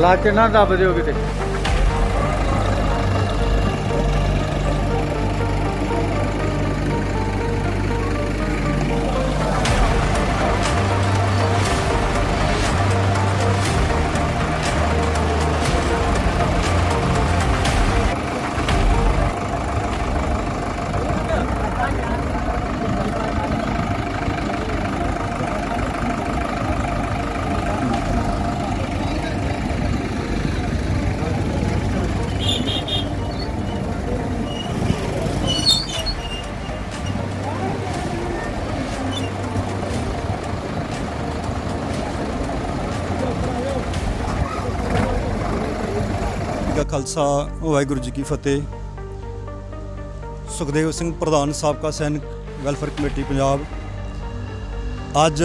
ਲਾ ਕੇ ਨਾ ਦੱਬ ਦਿਓ ਕਿਤੇ। ਖਾਲਸਾ, ਵਾਹਿਗੁਰੂ ਜੀ ਕੀ ਫਤਿਹ। ਸੁਖਦੇਵ ਸਿੰਘ ਪ੍ਰਧਾਨ, ਸਾਬਕਾ ਸੈਨਿਕ, ਵੈਲਫੇਅਰ ਕਮੇਟੀ, ਪੰਜਾਬ। ਅੱਜ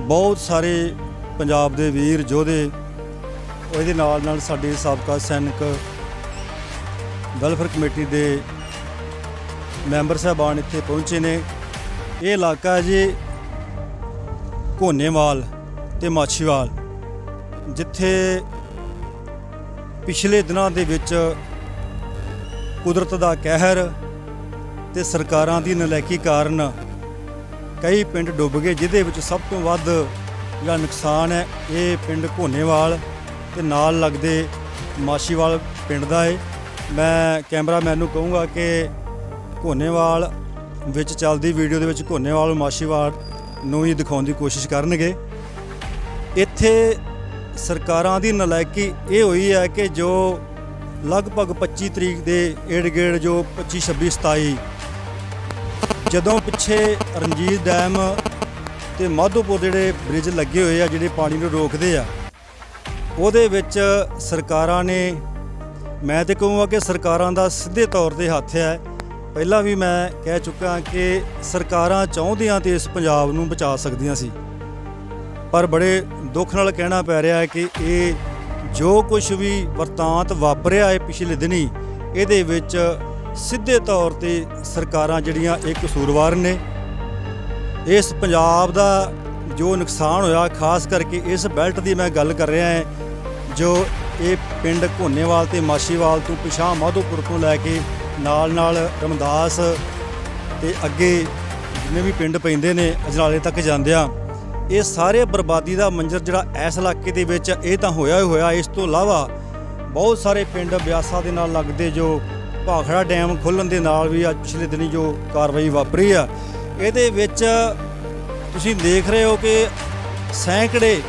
ਬਹੁਤ ਸਾਰੇ ਪੰਜਾਬ ਦੇ ਵੀਰ, ਯੋਧੇ, ਉਹਦੇ ਨਾਲ ਨਾਲ ਸਾਡੇ ਸਾਬਕਾ ਸੈਨਿਕ, ਵੈਲਫੇਅਰ ਕਮੇਟੀ ਦੇ ਮੈਂਬਰ ਸਾਹਿਬਾਨ ਇੱਥੇ ਪਹੁੰਚੇ ਨੇ। ਇਹ ਇਲਾਕਾ ਹੈ ਜੀ ਘੋਨੇਵਾਲ ਤੇ ਮਾਛੀਵਾਲ, ਜਿੱਥੇ ਪਿਛਲੇ ਦਿਨਾਂ ਦੇ ਵਿੱਚ ਕੁਦਰਤ ਦਾ ਕਹਿਰ ਤੇ ਸਰਕਾਰਾਂ ਦੀ ਨਲਾਇਕੀ ਕਾਰਨ ਕਈ ਪਿੰਡ ਡੁੱਬ ਗਏ, ਜਿਹਦੇ ਵਿੱਚ ਸਭ ਤੋਂ ਵੱਧ ਜਿਹੜਾ ਨੁਕਸਾਨ ਹੈ, ਇਹ ਪਿੰਡ ਘੋਨੇਵਾਲ ਤੇ ਨਾਲ ਲੱਗਦੇ ਮਾਸ਼ੀਵਾਲ ਪਿੰਡ ਦਾ ਹੈ ਮੈਂ ਕੈਮਰਾਮੈਨ ਨੂੰ ਕਹੂੰਗਾ ਕਿ ਘੋਨੇਵਾਲ ਵਿੱਚ ਚੱਲਦੀ ਵੀਡੀਓ ਦੇ ਵਿੱਚ ਘੋਨੇਵਾਲ ਮਾਸ਼ੀਵਾਲ ਨੂੰ ਹੀ ਦਿਖਾਉਣ ਦੀ ਕੋਸ਼ਿਸ਼ ਕਰਨਗੇ। ਇੱਥੇ ਸਰਕਾਰਾਂ ਦੀ ਨਲਾਇਕੀ ਇਹ ਹੋਈ ਹੈ ਕਿ ਜੋ ਲਗਭਗ 25 ਤਰੀਕ ਦੇ ਏੜ ਗੇੜ ਜੋ 25 26 27 ਜਦੋਂ ਪਿੱਛੇ ਰਣਜੀਤ ਡੈਮ ਤੇ ਮਾਧੋਪੁਰ ਜਿਹੜੇ ਬ੍ਰਿਜ ਲੱਗੇ ਹੋਏ ਆ, ਜਿਹੜੇ ਪਾਣੀ ਨੂੰ ਰੋਕਦੇ ਆ, ਉਹਦੇ ਵਿੱਚ ਸਰਕਾਰਾਂ ਨੇ, ਮੈਂ ਤੇ ਕਹੂੰਗਾ ਕਿ ਸਰਕਾਰਾਂ ਦਾ ਸਿੱਧੇ ਤੌਰ ਤੇ ਹੱਥ ਹੈ। ਪਹਿਲਾਂ ਵੀ ਮੈਂ ਕਹਿ ਚੁੱਕਾ ਕਿ ਸਰਕਾਰਾਂ ਚਾਹੁੰਦੀਆਂ ਤੇ ਇਸ ਪੰਜਾਬ ਨੂੰ ਬਚਾ ਸਕਦੀਆਂ ਸੀ। ਪਰ ਬੜੇ ਦੁੱਖ ਨਾਲ ਕਹਿਣਾ ਪੈ ਰਿਹਾ ਹੈ ਕਿ ਇਹ ਜੋ ਕੁਝ ਵੀ ਵਰਤਾਂਤ ਵਾਪਰਿਆ ਹੈ ਪਿਛਲੇ ਦਿਨੀ, ਇਹਦੇ ਵਿੱਚ ਸਿੱਧੇ ਤੌਰ ਤੇ ਸਰਕਾਰਾਂ ਜਿਹੜੀਆਂ ਇਹ ਕਸੂਰਵਾਰ ਨੇ, ਇਸ ਪੰਜਾਬ ਦਾ ਜੋ ਨੁਕਸਾਨ ਹੋਇਆ, ਖਾਸ ਕਰਕੇ ਇਸ ਬੈਲਟ ਦੀ ਮੈਂ ਗੱਲ ਕਰ ਰਿਹਾ ਹਾਂ, ਜੋ ਇਹ ਪਿੰਡ ਘੋਨੇਵਾਲ ਤੇ ਮਾਸ਼ੀਵਾਲ ਤੋਂ ਪਿਛਾਂ ਮਾਧੋਪੁਰ ਤੋਂ ਲੈ ਕੇ ਨਾਲ ਨਾਲ ਰਮਦਾਸ ਤੇ ਅੱਗੇ ਜਿੰਨੇ ਵੀ ਪਿੰਡ ਪੈਂਦੇ ਨੇ, ਅਜਨਾਲੇ ਤੱਕ ਜਾਂਦੇ ਆ ਇਹ ਸਾਰੇ ਬਰਬਾਦੀ ਦਾ ਮੰਜ਼ਰ ਜਿਹੜਾ ਇਸ ਇਲਾਕੇ ਦੇ ਵਿੱਚ ਇਹ ਤਾਂ ਹੋਇਆ ਹੀ ਹੋਇਆ। ਇਸ ਤੋਂ ਇਲਾਵਾ ਬਹੁਤ ਸਾਰੇ ਪਿੰਡ ਬਿਆਸਾ ਦੇ ਨਾਲ ਲੱਗਦੇ ਜੋ ਭਾਖੜਾ ਡੈਮ ਖੁੱਲਣ ਦੇ ਨਾਲ ਵੀ ਅੱਜ ਪਿਛਲੇ ਦਿਨੀ ਜੋ ਕਾਰਵਾਈ ਵਾਪਰੀ ਆ। ਇਹਦੇ ਵਿੱਚ ਤੁਸੀਂ ਦੇਖ ਰਹੇ ਹੋ ਕਿ ਸੈਂਕੜੇ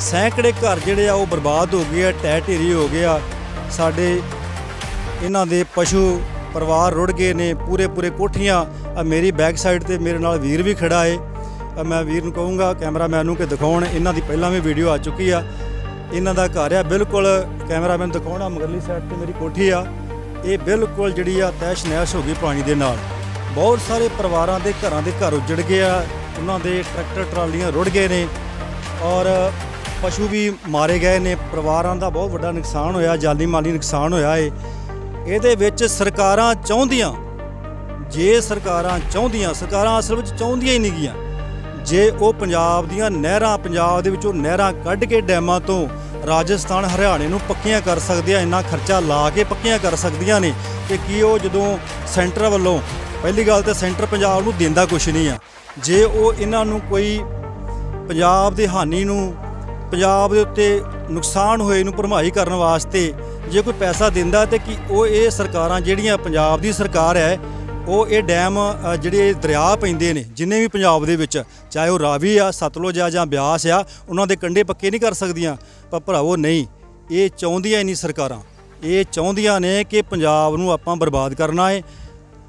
ਸੈਂਕੜੇ ਘਰ ਜਿਹੜੇ ਆ ਉਹ ਬਰਬਾਦ ਹੋ ਗਏ ਆ, ਟਹਿ ਢੇਰੀ ਹੋ ਗਏ ਆ। ਸਾਡੇ ਇਹਨਾਂ ਦੇ ਪਸ਼ੂ ਪਰਿਵਾਰ ਰੁੜ ਗਏ ਨੇ ਪੂਰੇ ਪੂਰੇ ਕੋਠੀਆਂ। ਆ ਮੇਰੀ ਬੈਕ ਸਾਈਡ ਤੇ ਮੇਰੇ ਨਾਲ ਵੀਰ ਵੀ ਖੜਾ ਏ। ਮੈਂ ਵੀਰ ਨੂੰ ਕਹੂੰਗਾ, ਕੈਮਰਾਮੈਨ ਨੂੰ ਕਿ ਦਿਖਾਉਣ, ਇਹਨਾਂ ਦੀ ਪਹਿਲਾਂ ਵੀ ਵੀਡੀਓ ਆ ਚੁੱਕੀ ਆ। ਇਹਨਾਂ ਦਾ ਘਰ ਆ, ਬਿਲਕੁਲ ਕੈਮਰਾਮੈਨ ਦਿਖਾਉਣਾ ਮਗਰਲੀ ਸਾਈਡ ਤੇ ਮੇਰੀ ਕੋਠੀ ਆ। ਇਹ ਬਿਲਕੁਲ ਜਿਹੜੀ ਆ ਤੈਸ਼ ਨੈਸ਼ ਹੋ ਗਈ ਪਾਣੀ ਦੇ ਨਾਲ। ਬਹੁਤ ਸਾਰੇ ਪਰਿਵਾਰਾਂ ਦੇ ਘਰਾਂ ਦੇ ਘਰ ਉੱਜੜ ਗਏ ਆ, ਉਹਨਾਂ ਦੇ ਟਰੈਕਟਰ ਟਰਾਲੀਆਂ ਰੁੜ ਗਏ ਨੇ ਔਰ ਪਸ਼ੂ ਵੀ ਮਾਰੇ ਗਏ ਨੇ। ਪਰਿਵਾਰਾਂ ਦਾ ਬਹੁਤ ਵੱਡਾ ਨੁਕਸਾਨ ਹੋਇਆ ਜਾਨੀ ਮਾਲੀ ਨੁਕਸਾਨ ਹੋਇਆ ਏ। ਇਹਦੇ ਵਿੱਚ ਸਰਕਾਰਾਂ ਚਾਹੁੰਦੀਆਂ, ਜੇ ਸਰਕਾਰਾਂ ਚਾਹੁੰਦੀਆਂ, ਸਰਕਾਰਾਂ ਅਸਲ ਵਿੱਚ ਚਾਹੁੰਦੀਆਂ ਹੀ ਨਹੀਂ ਗੀਆਂ। ਜੇ ਉਹ ਪੰਜਾਬ ਦੀਆਂ ਨਹਿਰਾਂ, ਪੰਜਾਬ ਦੇ ਵਿੱਚੋਂ ਨਹਿਰਾਂ ਕੱਢ ਕੇ ਡੈਮਾਂ ਤੋਂ ਰਾਜਸਥਾਨ, ਹਰਿਆਣੇ ਨੂੰ ਪੱਕੀਆਂ ਕਰ ਸਕਦੇ ਆ ਇੰਨਾ ਖਰਚਾ ਲਾ ਕੇ ਪੱਕੀਆਂ ਕਰ ਸਕਦੀਆਂ ਨੇ, ਤੇ ਕੀ ਉਹ ਜਦੋਂ ਸੈਂਟਰ ਵੱਲੋਂ, ਪਹਿਲੀ ਗੱਲ ਤਾਂ ਸੈਂਟਰ ਪੰਜਾਬ ਨੂੰ ਦਿੰਦਾ ਕੁਛ ਨਹੀਂ ਆ। ਜੇ ਉਹ ਇਹਨਾਂ ਨੂੰ ਕੋਈ ਪੰਜਾਬ ਦੇ ਹਾਨੀ ਨੂੰ, ਪੰਜਾਬ ਦੇ ਉੱਤੇ ਨੁਕਸਾਨ ਹੋਏ ਨੂੰ ਭਰਮਾਈ ਕਰਨ ਵਾਸਤੇ ਜੇ ਕੋਈ ਪੈਸਾ ਦਿੰਦਾ ਤੇ ਕਿ ਉਹ ਇਹ ਸਰਕਾਰਾਂ ਜਿਹੜੀਆਂ ਪੰਜਾਬ ਦੀ ਸਰਕਾਰ ਹੈ ਉਹ ਇਹ ਡੈਮ ਜਿਹੜੇ ਦਰਿਆ ਪੈਂਦੇ ਨੇ, ਜਿੰਨੇ ਵੀ ਪੰਜਾਬ ਦੇ ਵਿੱਚ, ਚਾਹੇ ਉਹ ਰਾਵੀ ਆ, ਸਤਲੁਜ ਆ ਜਾਂ ਬਿਆਸ ਆ, ਉਹਨਾਂ ਦੇ ਕੰਢੇ ਪੱਕੇ ਨਹੀਂ ਕਰ ਸਕਦੀਆਂ। ਪਰ ਭਰਾਵੋ, ਨਹੀਂ, ਇਹ ਚਾਹੁੰਦੀਆਂ ਹੀ ਨਹੀਂ ਸਰਕਾਰਾਂ। ਇਹ ਚਾਹੁੰਦੀਆਂ ਨੇ ਕਿ ਪੰਜਾਬ ਨੂੰ ਆਪਾਂ ਬਰਬਾਦ ਕਰਨਾ ਹੈ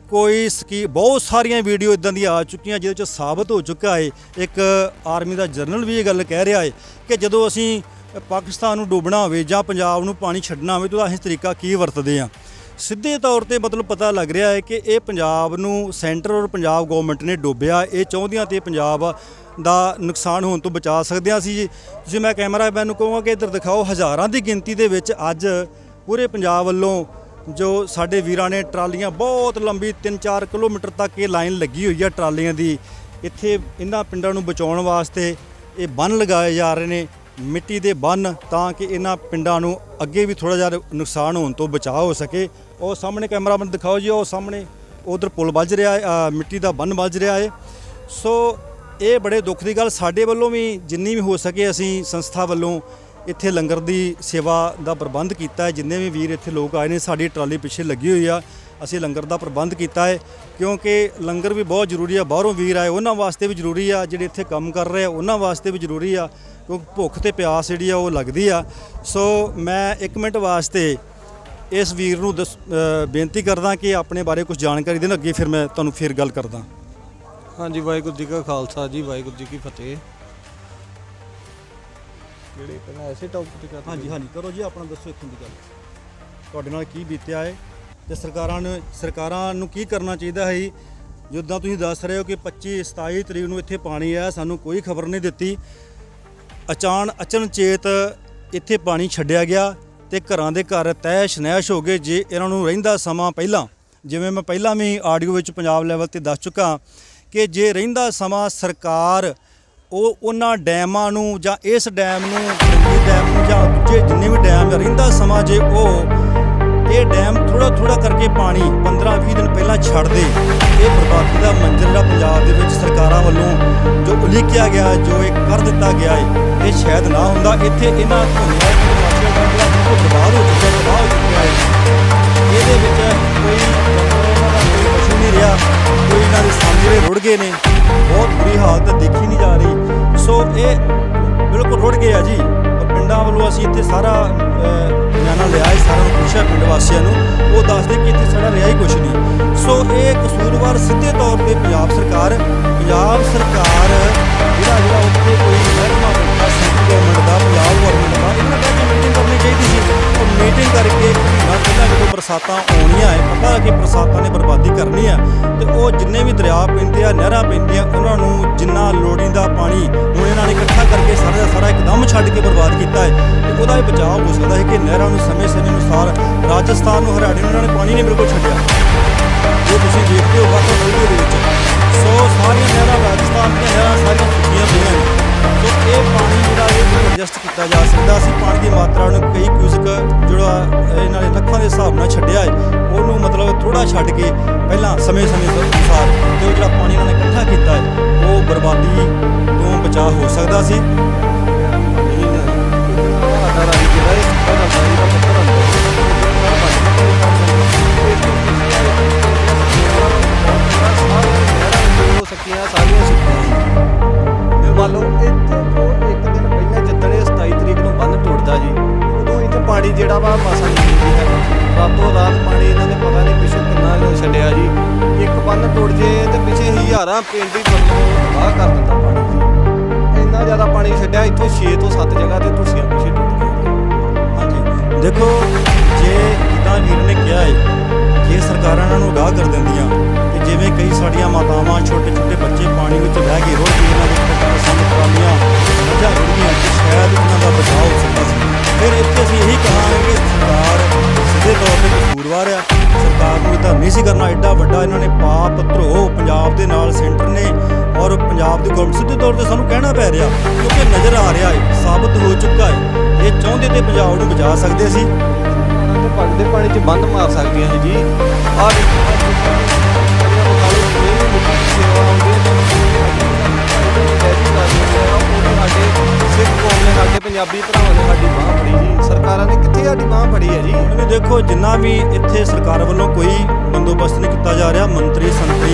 ਕੋਈ ਸਕੀ ਬਹੁਤ ਸਾਰੀਆਂ ਵੀਡੀਓ ਇਦਾਂ ਦੀਆਂ ਆ ਚੁੱਕੀਆਂ, ਜਿਹਦੇ ਚ ਸਾਬਤ ਹੋ ਚੁੱਕਾ ਹੈ ਇੱਕ ਆਰਮੀ ਦਾ ਜਰਨਲ ਵੀ ਇਹ ਗੱਲ ਕਹਿ ਰਿਹਾ ਹੈ ਕਿ ਜਦੋਂ ਅਸੀਂ ਪਾਕਿਸਤਾਨ ਨੂੰ ਡੋਬਣਾ ਹੋਵੇ ਜਾਂ ਪੰਜਾਬ ਨੂੰ ਪਾਣੀ ਛੱਡਣਾ ਹੋਵੇ, ਤਾਂ ਅਸੀਂ ਤਰੀਕਾ ਕੀ ਵਰਤਦੇ ਹਾਂ ਸਿੱਧੇ ਤੌਰ ਤੇ ਮਤਲਬ ਪਤਾ ਲੱਗ ਰਿਹਾ ਹੈ ਕਿ ਇਹ ਪੰਜਾਬ ਨੂੰ ਸੈਂਟਰ ਔਰ ਪੰਜਾਬ ਗਵਰਨਮੈਂਟ ਨੇ ਡੋਬਿਆ। ਇਹ ਚਾਹੁੰਦੀਆਂ ਤੇ ਪੰਜਾਬ ਦਾ ਨੁਕਸਾਨ ਹੋਣ ਤੋਂ ਬਚਾ ਸਕਦੇ ਹਾਂ ਸੀ ਜੀ। ਤੁਸੀਂ ਮੈਂ ਕੈਮਰਾਮੈਨ ਨੂੰ ਕਹੂੰਗਾ ਕਿ ਇੱਧਰ ਦਿਖਾਓ, ਹਜ਼ਾਰਾਂ ਦੀ ਗਿਣਤੀ ਦੇ ਵਿੱਚ ਅੱਜ ਪੂਰੇ ਪੰਜਾਬ ਵੱਲੋਂ ਜੋ ਸਾਡੇ ਵੀਰਾਂ ਨੇ ਟਰਾਲੀਆਂ, ਬਹੁਤ ਲੰਬੀ 3-4 ਕਿਲੋਮੀਟਰ ਤੱਕ ਇਹ ਲਾਈਨ ਲੱਗੀ ਹੋਈ ਆ ਟਰਾਲੀਆਂ ਦੀ। ਇੱਥੇ ਇਹਨਾਂ ਪਿੰਡਾਂ ਨੂੰ ਬਚਾਉਣ ਵਾਸਤੇ ਇਹ ਬੰਨ ਲਗਾਏ ਜਾ ਰਹੇ ਨੇ, ਮਿੱਟੀ ਦੇ ਬੰਨ, ਤਾਂ ਕਿ ਇਹਨਾਂ ਪਿੰਡਾਂ ਨੂੰ ਅੱਗੇ ਵੀ ਥੋੜਾ ਜਿਹਾ ਨੁਕਸਾਨ ਹੋਣ ਤੋਂ ਬਚਾਅ ਹੋ ਸਕੇ। ਉਹ ਸਾਹਮਣੇ ਕੈਮਰਾਮੈਨ ਦਿਖਾਓ ਜੀ, ਉਹ ਸਾਹਮਣੇ ਉਧਰ ਪੁਲ ਵੱਜ ਰਿਹਾ ਹੈ ਮਿੱਟੀ ਦਾ ਬੰਨ ਵੱਜ ਰਿਹਾ ਹੈ। ਸੋ ਇਹ ਬੜੇ ਦੁੱਖ ਦੀ ਗੱਲ, ਸਾਡੇ ਵੱਲੋਂ ਵੀ ਜਿੰਨੀ ਵੀ ਹੋ ਸਕੇ ਅਸੀਂ ਸੰਸਥਾ ਵੱਲੋਂ ਇੱਥੇ ਲੰਗਰ ਦੀ ਸੇਵਾ ਦਾ ਪ੍ਰਬੰਧ ਕੀਤਾ ਹੈ। ਜਿੰਨੇ ਵੀ ਵੀਰ ਇੱਥੇ ਲੋਕ ਆਏ ਨੇ, ਸਾਡੀ ਟਰਾਲੀ ਪਿੱਛੇ ਲੱਗੀ ਹੋਈ ਆ, ਅਸੀਂ ਲੰਗਰ ਦਾ ਪ੍ਰਬੰਧ ਕੀਤਾ ਹੈ। ਕਿਉਂਕਿ ਲੰਗਰ ਵੀ ਬਹੁਤ ਜ਼ਰੂਰੀ ਆ, ਬਾਹਰੋਂ ਵੀਰ ਆਏ, ਉਹਨਾਂ ਵਾਸਤੇ ਵੀ ਜ਼ਰੂਰੀ ਆ, ਜਿਹੜੇ ਇੱਥੇ ਕੰਮ ਕਰ ਰਹੇ ਆ, ਉਹਨਾਂ ਵਾਸਤੇ ਵੀ ਜ਼ਰੂਰੀ ਆ। ਕਿਉਂਕਿ ਭੁੱਖ ਤੇ ਪਿਆਸ ਜਿਹੜੀ ਆ, ਉਹ ਲੱਗਦੀ ਆ। ਸੋ ਮੈਂ 1 ਮਿੰਟ ਵਾਸਤੇ ਇਸ ਵੀਰ ਨੂੰ ਬੇਨਤੀ ਕਰਦਾ ਕਿ ਆਪਣੇ ਬਾਰੇ ਕੁਝ ਜਾਣਕਾਰੀ ਦੇਣ ਅੱਗੇ ਫਿਰ ਮੈਂ ਤੁਹਾਨੂੰ ਫਿਰ ਗੱਲ ਕਰਦਾ। ਹਾਂਜੀ ਵਾਹਿਗੁਰੂ ਜੀ ਕਾ ਖਾਲਸਾ ਜੀ ਵਾਹਿਗੁਰੂ ਜੀ ਕੀ ਫਤਿਹ। ਕਿਹੜੇ ਪਹਿਲਾਂ ਐਸੇ ਟੌਪਿਕ ਤੇ ਕਰਦੇ ਹਾਂਜੀ ਹਾਂਜੀ ਕਰੋ ਜੀ ਆਪਣਾ ਦੱਸੋ ਇੱਥੋਂ ਦੀ ਗੱਲ। ਤੁਹਾਡੇ ਨਾਲ ਕੀ ਬੀਤਿਆ ਹੈ? ਤੇ ਸਰਕਾਰਾਂ ਨੂੰ ਸਰਕਾਰਾਂ ਨੂੰ ਕੀ ਕਰਨਾ ਚਾਹੀਦਾ ਹੈ? ਜਿੱਦਾਂ ਤੁਸੀਂ ਦੱਸ ਰਹੇ ਹੋ ਕਿ 25 27 ਤਰੀਕ ਨੂੰ ਇੱਥੇ ਪਾਣੀ ਆਇਆ ਸਾਨੂੰ ਕੋਈ ਖਬਰ ਨਹੀਂ ਦਿੱਤੀ। ਅਚਾਨ ਅਚਨਚੇਤ ਇੱਥੇ ਪਾਣੀ ਛੱਡਿਆ ਗਿਆ। ਤੇ ਘਰਾਂ ਦੇ ਘਰ ਤੈਸ਼ ਨੈਸ਼ ਹੋ ਗਏ ਜੇ ਇਹਨਾਂ ਨੂੰ ਰਹਿੰਦਾ ਸਮਾਂ ਪਹਿਲਾਂ। ਜਿਵੇਂ ਮੈਂ ਪਹਿਲਾਂ ਵੀ ਆਡੀਓ ਵਿੱਚ ਪੰਜਾਬ ਲੈਵਲ ਤੇ ਦੱਸ ਚੁੱਕਾ ਕਿ ਜੇ ਰਹਿੰਦਾ ਸਮਾਂ ਸਰਕਾਰ, ਉਹ ਉਹਨਾਂ ਡੈਮਾਂ ਨੂੰ ਜਾਂ ਇਸ ਡੈਮ ਨੂੰ ਫਰੰਗੀ ਡੈਮ ਨੂੰ ਜਾਂ ਦੂਜੇ ਜਿੰਨੇ ਵੀ ਡੈਮ ਰਹਿੰਦਾ ਸਮਾਂ ਜੇ ਉਹ ਇਹ ਡੈਮ ਥੋੜਾ ਥੋੜਾ ਕਰਕੇ ਪਾਣੀ 15-20 ਦਿਨ ਪਹਿਲਾਂ ਛੱਡ ਦੇ। ਇਹ ਬਰਬਾਦੀ ਦਾ ਮੰਜ਼ਰ ਜਿਹੜਾ ਪੰਜਾਬ ਦੇ ਵਿੱਚ ਸਰਕਾਰਾਂ ਵੱਲੋਂ, ਜੋ ਉਲੀਕਿਆ ਗਿਆ, ਜੋ ਇਹ ਕਰ ਦਿੱਤਾ ਗਿਆ ਹੈ ਇਹ ਸ਼ਾਇਦ ਨਾ ਹੁੰਦਾ। ਇੱਥੇ ਇਹਨਾਂ ਧੁਨੀਆਂ ਦੇ ਵਾਸੀਆਂ ਦਾ ਬਰਬਾਦ ਹੋ ਚੁੱਕਿਆ ਤਬਾਹ ਹੋ ਚੁੱਕਿਆ ਹੈ ਇਹਦੇ ਵਿੱਚ ਕੋਈ ਜਨਰਲ ਦਾ ਕੋਈ ਪਸ਼ੂ ਨਹੀਂ ਰਿਹਾ ਕੋਈ ਇਹਨਾਂ ਦੇ ਸਾਹਮਣੇ ਰੁੜ ਗਏ ਨੇ ਬਹੁਤ ਬੁਰੀ ਹਾਲਤ ਦੇਖੀ ਨਹੀਂ ਜਾ ਰਹੀ ਸੋ ਇਹ ਬਿਲਕੁਲ ਰੁੜ ਗਏ ਆ ਜੀ ਪਿੰਡਾਂ ਵੱਲੋਂ ਅਸੀਂ ਇੱਥੇ ਸਾਰਾ ਜਾਣਾ ਲਿਆ ਹੈ ਸਾਰਿਆਂ ਨੂੰ ਪੁੱਛਿਆ ਪਿੰਡ ਵਾਸੀਆਂ ਨੂੰ ਉਹ ਦੱਸਦੇ ਕਿ ਇੱਥੇ ਸਾਡਾ ਰਿਹਾ ਹੀ ਕੁਛ ਨਹੀਂ ਸੋ ਇਹ ਕਸੂਰਵਾਰ ਸਿੱਧੇ ਤੌਰ ਤੇ ਪੰਜਾਬ ਸਰਕਾਰ ਪੰਜਾਬ ਸਰਕਾਰ ਜਿਹੜਾ ਜਿਹੜਾ ਉੱਥੇ ਕੋਈ ਮਹਿਕਮਾ ਬੈਠਾ ਸੈਂਟਰ ਗਵਰਨਮੈਂਟ ਦਾ ਪੰਜਾਬ ਗਵਰਨਮੈਂਟ ਦਾ ਇਹਨਾਂ ਨਾਲ ਕਰਨੀ ਚਾਹੀਦੀ ਸੀ ਉਹ ਮੀਟਿੰਗ ਕਰਕੇ ਨਾ ਪਹਿਲਾਂ ਜਦੋਂ ਬਰਸਾਤਾਂ ਆਉਣੀਆਂ ਹੈ ਪਤਾ ਕਿ ਬਰਸਾਤਾਂ ਨੇ ਬਰਬਾਦੀ ਕਰਨੀ ਆ ਤੇ ਉਹ ਜਿੰਨੇ ਵੀ ਦਰਿਆ ਪੈਂਦੇ ਆ, ਨਹਿਰਾਂ ਪੈਂਦੀਆਂ, ਉਹਨਾਂ ਨੂੰ ਜਿੰਨਾ ਲੋੜੀਂਦਾ ਪਾਣੀ ਹੁਣ ਇਹਨਾਂ ਨੇ ਇਕੱਠਾ ਕਰਕੇ ਸਾਰਾ ਦਾ ਸਾਰਾ ਇੱਕਦਮ ਛੱਡ ਕੇ ਬਰਬਾਦ ਕੀਤਾ ਹੈ ਤੇ ਉਹਦਾ ਵੀ ਬਚਾਅ ਹੋ ਸਕਦਾ ਹੈ ਕਿ ਨਹਿਰਾਂ ਨੂੰ ਸਮੇਂ-ਸਮੇਂ ਅਨੁਸਾਰ ਰਾਜਸਥਾਨ ਨੂੰ, ਹਰਿਆਣੇ ਨੂੰ ਇਹਨਾਂ ਨੇ ਪਾਣੀ ਨਹੀਂ ਬਿਲਕੁਲ ਛੱਡਿਆ। ਜੇ ਤੁਸੀਂ ਦੇਖਦੇ ਹੋ ਵਾਕਈ ਵੀਡੀਓ ਦੇ ਵਿੱਚ, ਸੋ ਸਾਰੀਆਂ ਨਹਿਰਾਂ ਰਾਜਸਥਾਨ ਦੀਆਂ ਨਹਿਰਾਂ ਸਾਰੀਆਂ ਸੁੱਕੀਆਂ ਪਈਆਂ ਨੇ। ਸੋ ਇਹ ਪਾਣੀ ਜਿਹੜਾ ਇਹ ਐਡਜਸਟ ਕੀਤਾ ਜਾ ਸਕਦਾ ਸੀ ਪਾਣੀ ਦੀ ਮਾਤਰਾ ਨੂੰ ਕਈ ਕਿਊਸਕ ਜਿਹੜਾ ਇਹਨਾਂ ਨੇ ਲੱਖਾਂ ਦੇ ਹਿਸਾਬ ਨਾਲ ਛੱਡਿਆ ਹੈ, ਉਹਨੂੰ ਮਤਲਬ ਥੋੜਾ ਛੱਡ ਕੇ ਪਹਿਲਾਂ ਸਮੇਂ-ਸਮੇਂ ਦੇ ਅਨੁਸਾਰ ਤੇ ਉਹ ਜਿਹੜਾ ਪਾਣੀ ਇਹਨਾਂ ਨੇ ਇਕੱਠਾ ਕੀਤਾ ਹੈ, ਉਹ ਬਰਬਾਦੀ ਤੋਂ ਬਚਾਅ ਹੋ ਸਕਦਾ ਸੀ। ਆਟਾ ਸਕੀਆਂ ਸਾਰੀਆਂ ਸੁੱਕੀਆਂ ਮੰਨ ਲਓ ਇੱਥੇ ਜੋ ਇੱਕ ਦਿਨ ਪਹਿਲਾਂ ਜਿੱਦਣ ਇਹ 27 ਤਰੀਕ ਨੂੰ ਬੰਨ ਟੁੱਟਦਾ ਜੀ, ਉਦੋਂ ਇੱਥੇ ਪਾਣੀ ਜਿਹੜਾ ਵਾ ਮਾਸਾ ਨਹੀਂ ਜੀ। ਰਾਤੋਂ ਰਾਤ ਪਾਣੀ ਇਹਨਾਂ ਨੇ ਪਤਾ ਨਹੀਂ ਪਿੱਛੇ ਕਿੰਨਾ ਛੱਡਿਆ ਜੀ। ਇੱਕ ਬੰਨ ਟੁੱਟ ਜੇ ਤੇ ਪਿੱਛੇ ਹਜ਼ਾਰਾਂ ਪਿੰਡ ਹੀ ਮਤਲਬ ਕਰ ਦਿੰਦਾ ਪਾਣੀ ਜੀ। ਇੰਨਾ ਜ਼ਿਆਦਾ ਪਾਣੀ ਛੱਡਿਆ ਇੱਥੋਂ 6 ਤੋਂ 7 ਜਗ੍ਹਾ ਤੇ ਤੁਸੀਂ ਪਿੱਛੇ ਟੁੱਟ ਗਈਆਂ ਹਾਂਜੀ। ਦੇਖੋ, ਜੇ ਜਿੱਦਾਂ ਵੀਰ ਨੇ ਕਿਹਾ ਹੈ ਜੇ ਸਰਕਾਰਾਂ ਇਹਨਾਂ ਨੂੰ ਅਗਾਹ ਕਰ ਦਿੰਦੀਆਂ ਜਿਵੇਂ ਕਈ ਸਾਡੀਆਂ ਮਾਤਾਵਾਂ ਛੋਟੇ ਛੋਟੇ ਬੱਚੇ ਪਾਣੀ ਵਿੱਚ ਬਹਿ ਗਏ ਰੋੜ ਕੇ ਇਹਨਾਂ ਦੇ ਸੰਗ ਟਰਾਲੀਆਂ ਮੱਝਾਂ ਰੁੜ ਗਈਆਂ ਤੇ ਸ਼ਾਇਦ ਉਹਨਾਂ ਦਾ ਬਚਾਅ ਹੋ ਸਕਦਾ ਸੀ। ਫਿਰ ਇੱਥੇ ਅਸੀਂ ਇਹੀ ਕਹਾਂਗੇ ਕਿ ਸਰਕਾਰ ਸਿੱਧੇ ਤੌਰ ਤੇ ਕਸੂਰਵਾਰ ਆ। ਸਰਕਾਰ ਨੂੰ ਤਾਂ ਨਹੀਂ ਸੀ ਕਰਨਾ, ਐਡਾ ਵੱਡਾ ਇਹਨਾਂ ਨੇ ਪਾਪ ਧਰੋ ਪੰਜਾਬ ਦੇ ਨਾਲ ਸੈਂਟਰ ਨੇ ਔਰ ਪੰਜਾਬ ਦੀ ਗਵਰਨਮੈਂਟ ਸਿੱਧੇ ਤੌਰ ਤੇ ਸਾਨੂੰ ਕਹਿਣਾ ਪੈ ਰਿਹਾ ਕਿਉਂਕਿ ਨਜ਼ਰ ਆ ਰਿਹਾ ਹੈ ਸਾਬਤ ਹੋ ਚੁੱਕਾ ਹੈ ਇਹ ਚਾਹੁੰਦੇ ਤੇ ਪੰਜਾਬ ਨੂੰ ਬਚਾ ਸਕਦੇ ਸੀ ਉਹਨਾਂ ਦੇ ਪਾਣੀ 'ਚ ਬੰਦ ਮਾਰ ਸਕਦੀਆਂ ਨੇ ਜੀ। ਆਹ ਦੇਖੋ। ਪੰਜਾਬੀ ਭਰਾਵਾਂ ਨੇ ਸਾਡੀ ਬਾਹ ਫੜੀ ਜੀ। ਸਰਕਾਰਾਂ ਨੇ ਕਿੱਥੇ ਸਾਡੀ ਬਾਹ ਫੜੀ ਹੈ ਜੀ? ਹੁਣ ਦੇਖੋ, ਜਿੰਨਾ ਵੀ ਇੱਥੇ ਸਰਕਾਰ ਵੱਲੋਂ ਕੋਈ ਬੰਦੋਬਸਤ ਨਹੀਂ ਕੀਤਾ ਜਾ ਰਿਹਾ, ਮੰਤਰੀ, ਸੰਤਰੀ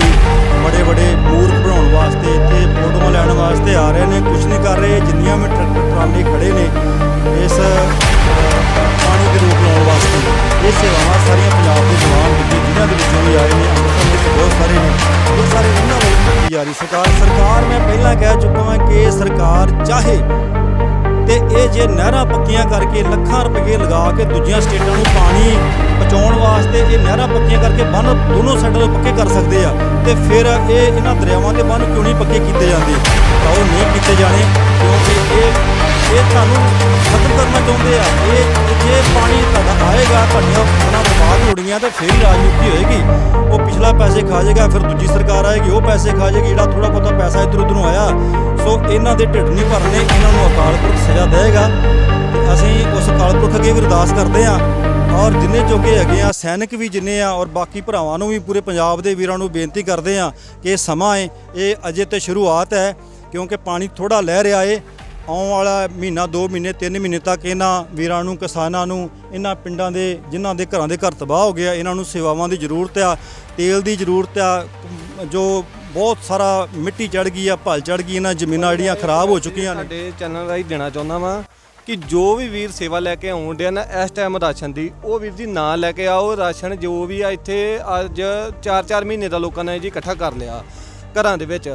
ਬੜੇ ਬੜੇ ਮੂਰਖ ਬਣਾਉਣ ਵਾਸਤੇ, ਇੱਥੇ ਫੋਟੋਆਂ ਲੈਣ ਵਾਸਤੇ ਆ ਰਹੇ ਨੇ ਕੁਝ ਨਹੀਂ ਕਰ ਰਹੇ, ਜਿੰਨੀਆਂ ਵੀ ਟਰੈਕਟਰ ਟਰਾਲੀ ਖੜੇ ਨੇ, ਇਸ ਪਾਣੀ ਦੇ ਰੂਪ ਲਾਉਣ ਵਾਸਤੇ। ਇਹ ਸੇਵਾਵਾਂ ਸਾਰੀਆਂ ਪੰਜਾਬ ਦੇ ਜਵਾਨ ਦਿੱਤੇ ਦੇ ਵਿੱਚੋਂ ਵੀ ਆਏ ਨੇ, ਅੰਮ੍ਰਿਤਸਰ ਵਿੱਚ ਬਹੁਤ ਸਾਰੇ ਨੇ ਇਹ ਸਾਰੇ ਉਹਨਾਂ ਵੱਲੋਂ ਕੀਤੀ ਜਾ ਰਹੀ ਸਰਕਾਰ। ਸਰਕਾਰ, ਮੈਂ ਪਹਿਲਾਂ ਕਹਿ ਚੁੱਕਾ ਹਾਂ ਕਿ ਸਰਕਾਰ ਚਾਹੇ ਤੇ ਇਹ ਜੇ ਨਹਿਰਾਂ ਪੱਕੀਆਂ ਕਰਕੇ ਲੱਖਾਂ ਰੁਪਏ ਲਗਾ ਕੇ ਦੂਜੀਆਂ ਸਟੇਟਾਂ ਨੂੰ ਪਾਣੀ ਪਹੁੰਚਾਉਣ ਵਾਸਤੇ ਇਹ ਨਹਿਰਾਂ ਪੱਕੀਆਂ ਕਰਕੇ ਬੰਨ ਦੋਨੋਂ ਸਾਈਡਾਂ ਤੋਂ ਪੱਕੇ ਕਰ ਸਕਦੇ ਆ, ਤੇ ਫਿਰ ਇਹ ਇਹਨਾਂ ਦਰਿਆਵਾਂ ਦੇ ਬੰਨ ਕਿਉਂ ਨਹੀਂ ਪੱਕੇ ਕੀਤੇ ਜਾਂਦੇ? ਤਾਂ ਉਹ ਨਹੀਂ ਕੀਤੇ ਜਾਣੇ, ਕਿਉਂਕਿ ਇਹ ਇਹ ਤੁਹਾਨੂੰ ਖਤਮ ਕਰਨਾ ਚਾਹੁੰਦੇ ਆ। ਇਹ ਜੇ ਪਾਣੀ ਤੁਹਾਡਾ ਆਏਗਾ, ਤੁਹਾਡੀਆਂ ਫਸਲਾਂ ਬਰਬਾਦ ਹੋਣਗੀਆਂ ਤੇ ਫਿਰ ਹੀ ਰਾਜਨੀਤੀ ਹੋਏਗੀ। ਉਹ ਪਿਛਲਾ ਪੈਸੇ ਖਾ ਜਾਏਗਾ ਫਿਰ ਦੂਜੀ ਸਰਕਾਰ ਆਏਗੀ, ਉਹ ਪੈਸੇ ਖਾ ਜਾਏਗੀ ਜਿਹੜਾ ਥੋੜਾ ਬਹੁਤਾ ਪੈਸਾ ਇੱਧਰ ਉੱਧਰੋਂ ਆਇਆ। ਸੋ ਇਹਨਾਂ ਦੇ ਢਿੱਡ ਨਹੀਂ ਭਰਨੇ, ਇਹਨਾਂ ਨੂੰ ਅਕਾਲ ਪੁਰਖ ਸਜ਼ਾ ਦੇਵੇਗਾ। ਅਸੀਂ ਉਸ ਅਕਾਲ ਪੁਰਖ ਅੱਗੇ ਵੀ ਅਰਦਾਸ ਕਰਦੇ ਹਾਂ ਔਰ ਜਿੰਨੇ ਜੋਗੇ ਹੈਗੇ ਆ, ਸੈਨਿਕ ਵੀ ਜਿੰਨੇ ਆ, ਔਰ ਬਾਕੀ ਭਰਾਵਾਂ ਨੂੰ ਵੀ ਪੂਰੇ ਪੰਜਾਬ ਦੇ ਵੀਰਾਂ ਨੂੰ ਬੇਨਤੀ ਕਰਦੇ ਆ ਕਿ ਇਹ ਸਮਾਂ ਹੈ, ਇਹ ਅਜੇ ਤੇ ਸ਼ੁਰੂਆਤ ਹੈ, ਕਿਉਂਕਿ ਪਾਣੀ ਥੋੜਾ ਲੈ ਰਿਹਾ ਏ। ਆਉਣ ਵਾਲਾ ਮਹੀਨਾ 2 ਮਹੀਨੇ 3 ਮਹੀਨੇ ਤੱਕ ਇਹਨਾਂ ਵੀਰਾਂ ਨੂੰ, ਕਿਸਾਨਾਂ ਨੂੰ, ਇਹਨਾਂ ਪਿੰਡਾਂ ਦੇ, ਜਿਨ੍ਹਾਂ ਦੇ ਘਰਾਂ ਦੇ ਘਰ ਤਬਾਹ ਹੋ ਗਿਆ, ਇਹਨਾਂ ਨੂੰ ਸੇਵਾਵਾਂ ਦੀ ਜ਼ਰੂਰਤ ਆ, ਤੇਲ ਦੀ ਜ਼ਰੂਰਤ ਆ, ਜੋ ਬਹੁਤ ਸਾਰਾ ਮਿੱਟੀ ਚੜ ਗਈ ਆ, ਭਲ ਚੜ ਗਈ, ਇਹਨਾਂ ਜ਼ਮੀਨਾਂ ਜਿਹੜੀਆਂ ਖਰਾਬ ਹੋ ਚੁੱਕੀਆਂ ਨੇ। ਸਾਡੇ ਚੈਨਲ ਰਾਹੀਂ ਦੇਣਾ ਚਾਹੁੰਦਾ ਵਾਂ ਕਿ ਜੋ ਵੀ ਵੀਰ ਸੇਵਾ ਲੈ ਕੇ ਆਉਣ ਡਿਆ ਨਾ, ਇਸ ਟਾਈਮ ਰਾਸ਼ਨ ਦੀ, ਉਹ ਵੀਰ ਜੀ ਨਾ ਲੈ ਕੇ ਆਓ, ਰਾਸ਼ਨ ਜੋ ਵੀ ਆ, ਇੱਥੇ ਅੱਜ 4-4 ਮਹੀਨੇ ਦਾ ਲੋਕਾਂ ਨੇ ਜੀ ਇਕੱਠਾ ਕਰ ਲਿਆ ਘਰਾਂ ਦੇ ਵਿੱਚ।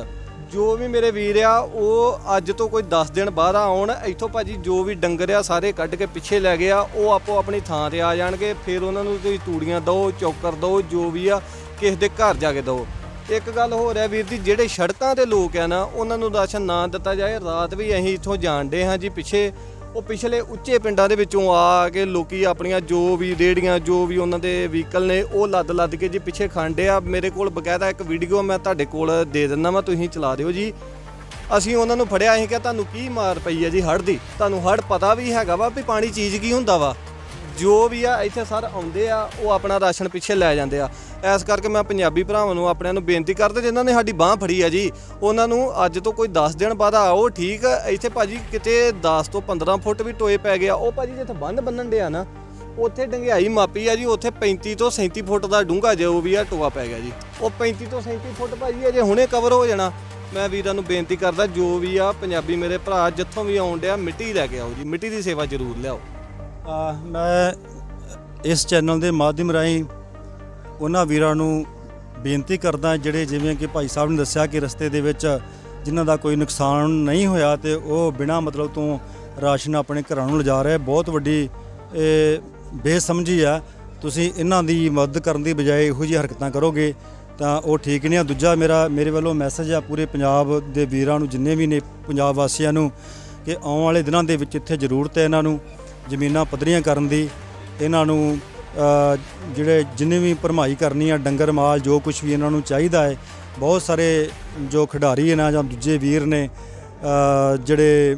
ਜੋ ਵੀ ਮੇਰੇ ਵੀਰ ਆ, ਉਹ ਅੱਜ ਤੋਂ ਕੋਈ 10 ਦਿਨ ਬਾਅਦ ਆਉਣ, ਇੱਥੋਂ ਭਾਜੀ ਜੋ ਵੀ ਡੰਗਰ ਆ, ਸਾਰੇ ਕੱਢ ਕੇ ਪਿੱਛੇ ਲੈ ਗਏ ਆ, ਉਹ ਆਪੋ ਆਪਣੀ ਥਾਂ ਤੇ ਆ ਜਾਣਗੇ, ਫਿਰ ਉਹਨਾਂ ਨੂੰ ਤੁਸੀਂ ਤੂੜੀਆਂ ਦਿਓ, ਚੌਕਰ ਦਿਓ, ਜੋ ਵੀ ਆ, ਕਿਸੇ ਦੇ ਘਰ ਜਾ ਕੇ ਦਿਓ। ਇੱਕ ਗੱਲ ਹੋ ਰਿਹਾ ਵੀਰ ਜੀ, ਜਿਹੜੇ ਸੜਕਾਂ ਤੇ ਲੋਕ ਆ ਨਾ, ਉਹਨਾਂ ਨੂੰ ਰਾਸ਼ਨ ਨਾ ਦਿੱਤਾ ਜਾਏ, ਰਾਤ ਵੀ ਅਸੀਂ ਇੱਥੋਂ ਜਾਣਦੇ ਹਾਂ ਜੀ ਪਿੱਛੇ। ਉਹ ਪਿਛਲੇ ਉੱਚੇ ਪਿੰਡਾਂ ਦੇ ਵਿੱਚੋਂ ਆ ਕੇ ਲੋਕੀ ਆਪਣੀਆਂ ਜੋ ਵੀ ਰੇੜੀਆਂ ਜੋ ਵੀ ਉਹਨਾਂ ਦੇ ਵਹੀਕਲ ਨੇ, ਉਹ ਲੱਦ ਲੱਦ ਕੇ ਜੀ ਪਿੱਛੇ ਖਾਂਡੇ ਆ। ਮੇਰੇ ਕੋਲ ਬਕਾਇਦਾ ਇੱਕ ਵੀਡੀਓ ਮੈਂ ਤੁਹਾਡੇ ਕੋਲ ਦੇ ਦਿੰਦਾ ਵਾ, ਤੁਸੀਂ ਚਲਾ ਦਿਓ ਜੀ। ਅਸੀਂ ਉਹਨਾਂ ਨੂੰ ਫੜਿਆ, ਅਸੀਂ ਕਿਹਾ, ਤੁਹਾਨੂੰ ਕੀ ਮਾਰ ਪਈ ਹੈ ਜੀ ਹੜ੍ਹ ਦੀ? ਤੁਹਾਨੂੰ ਹੜ੍ਹ ਪਤਾ ਵੀ ਹੈਗਾ ਵਾ ਵੀ ਪਾਣੀ ਚੀਜ਼ ਕੀ ਹੁੰਦਾ ਵਾ? ਜੋ ਵੀ ਆ ਇੱਥੇ ਸਰ ਆਉਂਦੇ ਆ ਉਹ ਆਪਣਾ ਰਾਸ਼ਨ ਪਿੱਛੇ ਲੈ ਜਾਂਦੇ ਆ। ਇਸ ਕਰਕੇ ਮੈਂ ਪੰਜਾਬੀ ਭਰਾਵਾਂ ਨੂੰ ਆਪਣਿਆਂ ਨੂੰ ਬੇਨਤੀ ਕਰਦਾ ਜਿਨ੍ਹਾਂ ਨੇ ਸਾਡੀ ਬਾਹ ਫੜੀ ਆ ਜੀ ਉਹਨਾਂ ਨੂੰ ਅੱਜ ਤੋਂ ਕੋਈ 10 ਦਿਨ ਬਾਅਦ ਆਓ ਠੀਕ ਆ, ਇੱਥੇ ਭਾਜੀ ਕਿਤੇ 10 ਤੋਂ 15 ਫੁੱਟ ਵੀ ਟੋਏ ਪੈ ਗਿਆ ਉਹ ਭਾਜੀ ਜਿੱਥੇ ਬੰਨ ਬੰਨਣ ਡਿਆ ਨਾ ਉੱਥੇ ਡੰਗਿਆਈ ਮਾਪੀ ਆ ਜੀ ਉੱਥੇ 35 ਤੋਂ 37 ਫੁੱਟ ਦਾ ਡੂੰਘਾ ਜੋ ਵੀ ਆ ਟੋਆ ਪੈ ਗਿਆ ਜੀ। ਉਹ 35 ਤੋਂ 37 ਫੁੱਟ ਭਾਜੀ ਅਜੇ ਹੁਣੇ ਕਵਰ ਹੋ ਜਾਣਾ। ਮੈਂ ਵੀਰਾਂ ਨੂੰ ਬੇਨਤੀ ਕਰਦਾ ਜੋ ਵੀ ਆ ਪੰਜਾਬੀ ਮੇਰੇ ਭਰਾ ਜਿੱਥੋਂ ਵੀ ਆਉਣ ਡਿਆ ਮਿੱਟੀ ਲੈ ਕੇ ਆਓ ਜੀ ਮਿੱਟੀ ਦੀ ਸੇਵਾ ਜ਼ਰੂਰ ਲਿਆਓ। ਮੈਂ ਇਸ ਚੈਨਲ ਦੇ ਮਾਧਿਅਮ ਰਾਹੀਂ ਉਹਨਾਂ ਵੀਰਾਂ ਨੂੰ ਬੇਨਤੀ ਕਰਦਾ ਜਿਹੜੇ ਜਿਵੇਂ ਕਿ ਭਾਈ ਸਾਹਿਬ ਨੇ ਦੱਸਿਆ ਕਿ ਰਸਤੇ ਦੇ ਵਿੱਚ ਜਿਨ੍ਹਾਂ ਦਾ ਕੋਈ ਨੁਕਸਾਨ ਨਹੀਂ ਹੋਇਆ ਤੇ ਉਹ ਬਿਨਾਂ ਮਤਲਬ ਤੋਂ ਰਾਸ਼ਨ ਆਪਣੇ ਘਰਾਂ ਨੂੰ ਲਿਜਾ ਰਹੇ, ਬਹੁਤ ਵੱਡੀ ਬੇਸਮਝੀ ਆ। ਤੁਸੀਂ ਇਹਨਾਂ ਦੀ ਮਦਦ ਕਰਨ ਦੀ ਬਜਾਏ ਇਹੋ ਜਿਹੀ ਹਰਕਤਾਂ ਕਰੋਗੇ ਤਾਂ ਉਹ ਠੀਕ ਨਹੀਂ ਆ। ਦੂਜਾ ਮੇਰਾ, ਮੇਰੇ ਵੱਲੋਂ ਮੈਸੇਜ ਆ ਪੂਰੇ ਪੰਜਾਬ ਦੇ ਵੀਰਾਂ ਨੂੰ, ਜਿੰਨੇ ਵੀ ਨੇ ਪੰਜਾਬ ਵਾਸੀਆਂ ਨੂੰ ਕਿ ਆਉਣ ਵਾਲੇ ਦਿਨਾਂ ਦੇ ਵਿੱਚ ਇੱਥੇ ਜ਼ਰੂਰਤ ਹੈ ਇਹਨਾਂ ਨੂੰ। ਜ਼ਮੀਨਾਂ ਪੱਧਰੀਆਂ ਕਰਨ ਦੀ, ਇਹਨਾਂ ਨੂੰ ਜਿਹੜੇ ਜਿੰਨੇ ਵੀ ਭਰਮਾਈ ਕਰਨੀ ਆ, ਡੰਗਰ, ਮਾਲ, ਜੋ ਕੁਝ ਵੀ ਇਹਨਾਂ ਨੂੰ ਚਾਹੀਦਾ ਹੈ, ਬਹੁਤ ਸਾਰੇ ਜੋ ਖਿਡਾਰੀ ਨੇ ਜਾਂ ਦੂਜੇ ਵੀਰ ਨੇ ਜਿਹੜੇ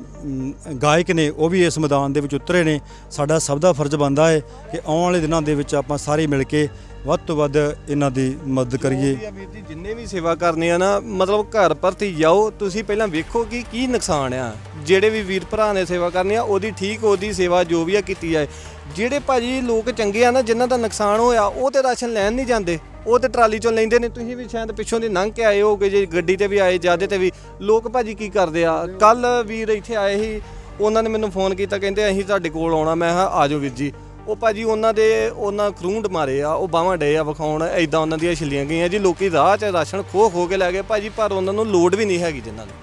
ਗਾਇਕ ਨੇ, ਉਹ ਵੀ ਇਸ ਮੈਦਾਨ ਦੇ ਵਿੱਚ ਉਤਰੇ ਨੇ। ਸਾਡਾ ਸਭ ਦਾ ਫਰਜ਼ ਬਣਦਾ ਹੈ ਕਿ ਆਉਣ ਵਾਲੇ ਦਿਨਾਂ ਦੇ ਵਿੱਚ ਆਪਾਂ ਸਾਰੇ ਮਿਲ ਕੇ ਵੱਧ ਤੋਂ ਵੱਧ ਇਹਨਾਂ ਦੀ ਮਦਦ ਕਰੀਏ। ਵੀਰ ਜੀ, ਜਿੰਨੇ ਵੀ ਸੇਵਾ ਕਰਨੀ ਆ ਨਾ, ਮਤਲਬ ਘਰ ਪਰਤੀ ਜਾਓ, ਤੁਸੀਂ ਪਹਿਲਾਂ ਵੇਖੋ ਕਿ ਕੀ ਨੁਕਸਾਨ ਆ। ਜਿਹੜੇ ਵੀ ਵੀਰ ਭਰਾ ਨੇ ਸੇਵਾ ਕਰਨੀ ਆ, ਉਹਦੀ ਠੀਕ, ਉਹਦੀ ਸੇਵਾ ਜੋ ਵੀ ਆ ਕੀਤੀ ਜਾਏ। ਜਿਹੜੇ ਭਾਜੀ ਲੋਕ ਚੰਗੇ ਆ ਨਾ, ਜਿਨ੍ਹਾਂ ਦਾ ਨੁਕਸਾਨ ਹੋਇਆ, ਉਹ ਤੇ ਰਾਸ਼ਨ ਲੈਣ ਨਹੀਂ ਜਾਂਦੇ। ਉਹ ਤੇ ਟਰਾਲੀ ਚੋਂ ਲੈਂਦੇ ਨੇ। ਤੁਸੀਂ ਵੀ ਸ਼ਾਇਦ ਪਿੱਛੋਂ ਦੀ ਲੰਘ ਕੇ ਆਏ ਹੋਗੇ ਜੇ ਗੱਡੀ ਤੇ ਵੀ ਆਏ ਜਿਆਦੇ ਤੇ ਵੀ। ਲੋਕ ਭਾਜੀ ਕੀ ਕਰਦੇ ਆ? ਕੱਲ ਵੀਰ ਇੱਥੇ ਆਏ ਸੀ, ਉਹਨਾਂ ਨੇ ਮੈਨੂੰ ਫੋਨ ਕੀਤਾ, ਕਹਿੰਦੇ ਅਸੀਂ ਤੁਹਾਡੇ ਕੋਲ ਆਉਣਾ। ਮੈਂ ਕਿਹਾ, ਆ ਜਾਓ ਵੀਰ ਜੀ। ਉਹ ਭਾਜੀ ਉਹਨਾਂ ਦੇ ਉਹਨਾਂ ਖਰੂੰਡ ਮਾਰੇ ਆ ਉਹ ਬਾਹਾਂ ਡੇ ਆ ਵਿਖਾਉਣ ਐਦਾਂ ਉਹਨਾਂ ਦੀਆਂ ਛਿੱਲੀਆਂ ਗਈਆਂ ਜੀ ਲੋਕੀ ਰਾਹ 'ਚ ਰਾਸ਼ਨ ਖੋ ਖੋ ਕੇ ਲੈ ਗਏ। ਭਾਜੀ ਪਰ ਉਹਨਾਂ ਨੂੰ ਲੋਡ ਵੀ ਨਹੀਂ ਹੈਗੀ ਜਿਨ੍ਹਾਂ ਨੂੰ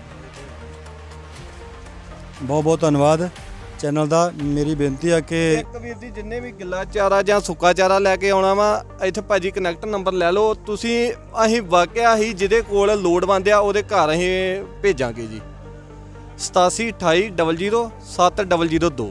ਬਹੁਤ ਬਹੁਤ ਧੰਨਵਾਦ। ਚੈਨਲ ਦਾ ਮੇਰੀ ਬੇਨਤੀ ਹੈ ਕਿ ਇੱਕ ਵੀਰ ਜੀ ਜਿੰਨੇ ਵੀ ਗਿੱਲਾ ਚਾਰਾ ਜਾਂ ਸੁੱਕਾ ਚਾਰਾ ਲੈ ਕੇ ਆਉਣਾ ਵਾ ਇੱਥੇ ਭਾਜੀ ਕਨੈਕਟ ਨੰਬਰ ਲੈ ਲਓ। ਤੁਸੀਂ ਅਸੀਂ ਵਾਕਿਆ ਹੀ ਜਿਹਦੇ ਕੋਲ ਲੋੜਵੰਦ ਆ ਉਹਦੇ ਘਰ ਅਸੀਂ ਭੇਜਾਂਗੇ ਜੀ। 8728007002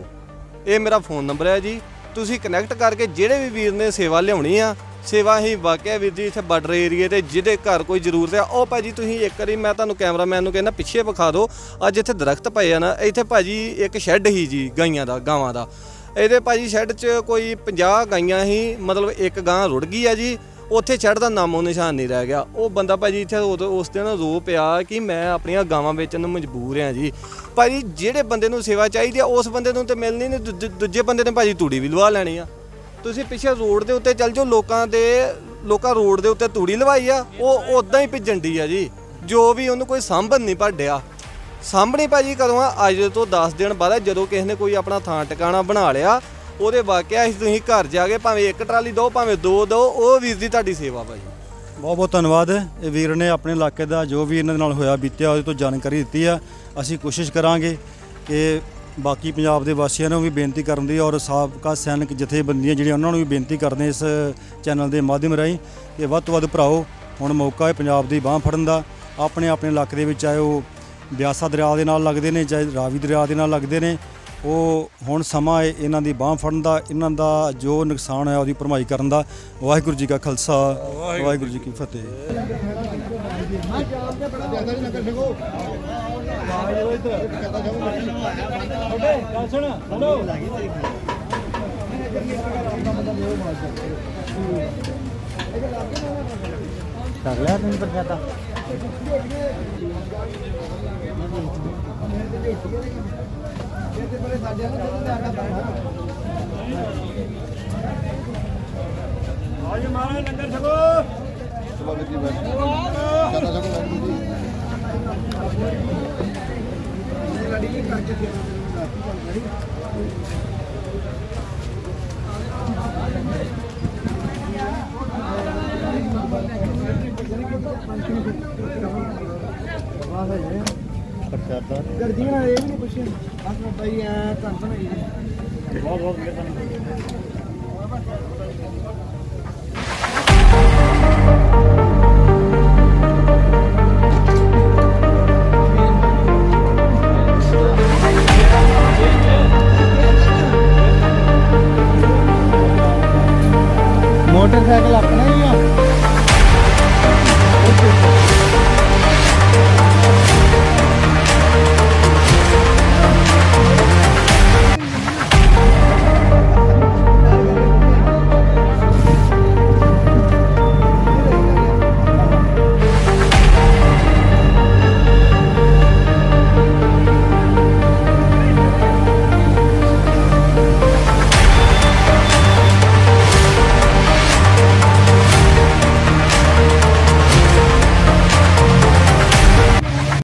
ਇਹ ਮੇਰਾ ਫੋਨ ਨੰਬਰ ਹੈ ਜੀ। ਤੁਸੀਂ ਕਨੈਕਟ ਕਰਕੇ ਜਿਹੜੇ ਵੀ ਵੀਰ ਨੇ ਸੇਵਾ ਲਿਆਉਣੀ ਆ, ਸੇਵਾ ਹੀ ਵਾਕਿਆ ਵੀਰ ਜੀ ਇੱਥੇ ਬਾਰਡਰ ਏਰੀਏ ਤੇ ਜਿਹਦੇ ਘਰ ਕੋਈ ਜ਼ਰੂਰਤ ਆ। ਉਹ ਭਾਜੀ ਤੁਸੀਂ ਇੱਕ ਵਾਰੀ ਮੈਂ ਤੁਹਾਨੂੰ ਕੈਮਰਾਮੈਨ ਨੂੰ ਕਹਿੰਦਾ ਪਿੱਛੇ ਵਿਖਾ ਦਿਓ, ਅੱਜ ਇੱਥੇ ਦਰਖਤ ਪਏ ਆ ਨਾ, ਇੱਥੇ ਭਾਜੀ ਇੱਕ ਸ਼ੈੱਡ ਹੀ ਜੀ ਗਾਈਆਂ ਦਾ, ਗਾਵਾਂ ਦਾ। ਇਹਦੇ ਭਾਜੀ ਸ਼ੈੱਡ 'ਚ ਕੋਈ 50 ਗਾਈਆਂ ਹੀ, ਮਤਲਬ ਇੱਕ ਗਾਂ ਰੁੜ ਗਈ ਆ ਜੀ। ਉੱਥੇ ਸ਼ੈੱਡ ਦਾ ਨਾਮੋ ਨਿਸ਼ਾਨ ਨਹੀਂ ਰਹਿ ਗਿਆ। ਉਹ ਬੰਦਾ ਭਾਜੀ ਇੱਥੇ ਉਦੋਂ- ਉਸ ਦਿਨ ਰੋ ਪਿਆ ਕਿ ਮੈਂ ਆਪਣੀਆਂ ਗਾਵਾਂ ਵੇਚਣ ਨੂੰ ਮਜਬੂਰ ਹਾਂ ਜੀ। ਭਾਜੀ ਜਿਹੜੇ ਬੰਦੇ ਨੂੰ ਸੇਵਾ ਚਾਹੀਦੀ ਆ ਉਸ ਬੰਦੇ ਨੂੰ ਤੇ ਮਿਲਣੀ ਨਹੀਂ ਦੂਜੇ- ਦੂਜੇ ਬੰਦੇ ਨੇ ਭਾਜੀ ਤੂੜੀ ਵੀ ਲਵਾ ਲੈਣੀ ਆ। ਤੁਸੀਂ ਪਿੱਛੇ ਰੋਡ ਦੇ ਉੱਤੇ ਚੱਲ ਜਾਓ ਲੋਕਾਂ ਦੇ ਲੋਕਾਂ ਰੋਡ ਦੇ ਉੱਤੇ ਤੂੜੀ ਲਵਾਈ ਆ ਉਹ ਉਦਾਂ ਹੀ ਭਿੱਜਣ ਦੀ ਆ ਜੀ। ਜੋ ਵੀ ਉਹਨੂੰ ਕੋਈ ਸਾਂਭਣ ਨਹੀਂ ਭੱਡਿਆ। ਸਾਹਮਣੇ ਭਾਜੀ ਕਦੋਂ ਆ? ਅੱਜ ਤੋਂ 10 ਦਿਨ ਬਾਅਦ ਆ, ਜਦੋਂ ਕਿਸੇ ਨੇ ਕੋਈ ਆਪਣਾ ਥਾਂ ਟਿਕਾਣਾ ਬਣਾ ਲਿਆ ਉਹਦੇ ਵਾਕਿਆ ਅਸੀਂ ਤੁਸੀਂ ਘਰ ਜਾ ਕੇ ਭਾਵੇਂ ਇੱਕ ਟਰਾਲੀ ਦੋ ਭਾਵੇਂ ਦੋ ਦੋ ਉਹ ਵੀਰ ਦੀ ਤੁਹਾਡੀ ਸੇਵਾ ਭਾਜੀ ਬਹੁਤ ਬਹੁਤ ਧੰਨਵਾਦ। ਇਹ ਵੀਰ ਨੇ ਆਪਣੇ ਇਲਾਕੇ ਦਾ ਜੋ ਵੀ ਇਹਨਾਂ ਦੇ ਨਾਲ ਹੋਇਆ, ਬੀਤਿਆ, ਉਹਦੇ ਤੋਂ ਜਾਣਕਾਰੀ ਦਿੱਤੀ ਆ। ਅਸੀਂ ਕੋਸ਼ਿਸ਼ ਕਰਾਂਗੇ ਕਿ ਬਾਕੀ ਪੰਜਾਬ ਦੇ ਵਾਸੀਆਂ ਨੂੰ ਵੀ ਬੇਨਤੀ ਕਰਨ ਦੀ ਔਰ ਸਾਬਕਾ ਸੈਨਿਕ ਜਥੇਬੰਦੀਆਂ ਜਿਹੜੀਆਂ ਉਹਨਾਂ ਨੂੰ ਵੀ ਬੇਨਤੀ ਕਰਦੇ ਇਸ ਚੈਨਲ ਦੇ ਮਾਧਿਅਮ ਰਾਹੀਂ ਕਿ ਵੱਧ ਤੋਂ ਵੱਧ ਭਰਾਓ, ਹੁਣ ਮੌਕਾ ਹੈ ਪੰਜਾਬ ਦੀ ਬਾਹ ਫੜਨ ਦਾ। ਆਪਣੇ ਆਪਣੇ ਇਲਾਕੇ ਦੇ ਵਿੱਚ ਚਾਹੇ ਉਹ ਬਿਆਸਾ ਦਰਿਆ ਦੇ ਨਾਲ ਲੱਗਦੇ ਨੇ, ਚਾਹੇ ਰਾਵੀ ਦਰਿਆ ਦੇ ਨਾਲ ਲੱਗਦੇ ਨੇ। ਉਹ ਹੁਣ ਸਮਾਂ ਹੈ ਇਹਨਾਂ ਦੀ ਬਾਹ ਫੜਨ ਦਾ ਇਹਨਾਂ ਦਾ ਜੋ ਨੁਕਸਾਨ ਹੋਇਆ ਉਹਦੀ ਭਰਮਾਈ ਕਰਨ ਦਾ ਵਾਹਿਗੁਰੂ ਜੀ ਕਾ ਖਾਲਸਾ ਵਾਹਿਗੁਰੂ ਜੀ ਕੀ ਫਤਿਹ ਕਰ ਲਿਆ ਤੈਨੂੰ ਪ੍ਰਸ਼ਾਦਾ ਆਜ ਮਾਰਾ ਲੰਗਰ ਛਕੋ ਪ੍ਰਸ਼ਾਦਾ ਗਰਦੀਆਂ ਇਹ ਵੀ ਨਹੀਂ ਪੁੱਛਿਆ। ਬਸ ਬਾਬਾ ਜੀ ਆ ਧੰਨ ਬਣਾਈ ਬਹੁਤ ਬਹੁਤ ਮਿਹਰਬਾਨੀ।